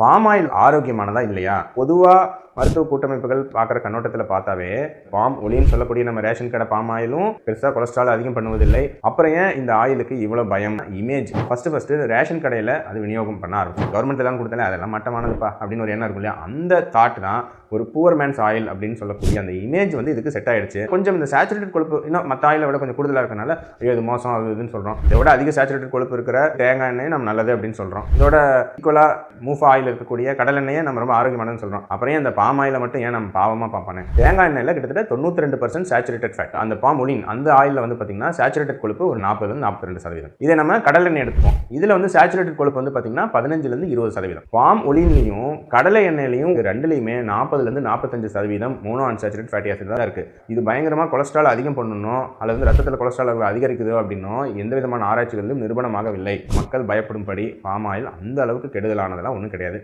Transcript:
Palm oil ஆரோக்கியமானதா இல்லையா? பொதுவாக மருத்துவ கூட்டமைப்புகள் பார்க்குற கண்ணோட்டத்தில் பார்த்தாவே பாம் ஒளின்னு சொல்லக்கூடிய நம்ம ரேஷன் கடை பாம் ஆயிலும் பெருசாக கொலஸ்ட்ரால் அதிகம் பண்ணுவதில்லை. அப்புறம் ஏன் இந்த ஆயிலுக்கு இவ்வளோ பயம்? இமேஜ் ஃபஸ்ட்டு ஃபஸ்ட்டு ரேஷன் கடையில் அது விநியோகம் பண்ண ஆரம்பிச்சு. கவர்மெண்ட் எல்லாம் கொடுத்தாலே அதெல்லாம் மட்டமானதுப்பா அப்படின்னு ஒரு எண்ணம் இருக்கும் இல்லையா? அந்த தாட் தான் ஒரு புவர் மேன்ஸ் ஆயில் அப்படின்னு சொல்லக்கூடிய அந்த இமேஜ் வந்து இதுக்கு செட் ஆயிடுச்சு. கொஞ்சம் இந்த சேச்சுரேட்டட் கொழுப்பு இன்னும் மற்ற ஆயிலை விட கொஞ்சம் கூடுதலாக இருக்கனால ஐயோ இது மோசம் அது இதுன்னு சொல்கிறோம் இதோட விட அதிக சேச்சுரேட்டட் கொழுப்பு இருக்கிற தேங்காய் எண்ணெய் நம்ம நல்லது அப்படின்னு சொல்கிறோம் இதோட ஈக்குவலாக மூஃபா ஆயில் இருக்கக்கூடிய கடல் எண்ணெயை நம்ம ரொம்ப ஆரோக்கியமானதுன்னு சொல்கிறோம் அப்புறம் அந்த பாம் ஆயிலை மட்டும் ஏன் நம்ம பாவமாக பார்ப்பானே தேங்காய் எண்ணெயில் கிட்டத்தட்ட தொண்ணூற்றி ரெண்டு பர்சன்ட் சேச்சுரேட்டட் ஃபேட் அந்த பாம் ஒலின் அந்த ஆயிலில் வந்து பார்த்தீங்கன்னா சேச்சுரேட்டட் கொழுப்பு ஒரு நாற்பதுலேருந்து நாற்பத்தி ரெண்டு சதவீதம். இதை நம்ம கடல் எண்ணெய் எடுத்துப்போம். இதில் வந்து சேச்சுரேட்டட் கொழுப்பு வந்து பார்த்தீங்கன்னா பதினஞ்சுலேருந்து இருபது சதவீதம். பாம் ஒலின்லையும் கடலை எண்ணெயிலையும் இது ரெண்டுலையுமே நாற்பதுலேருந்து நாற்பத்தஞ்சு சதவீதம் மோனோ அன்சாச்சுரேட் ஃபேட்டி ஆசிட் தான் இருக்குது இது பயங்கரமாக கொலஸ்ட்ரால் அதிகம் பண்ணணும் அல்லது வந்து ரத்தத்தில் கொலஸ்ட்ரால் அளவு அதிகரிக்குது அப்படின்னும் எந்த விதமான ஆராய்ச்சிகளிலும் நிறுவனமாகவில்லை மக்கள் பயப்படும்படி பாம் ஆயில் அந்த அளவுக்கு கெடுதலானதெல்லாம் ஒன்றும் கிடையாது.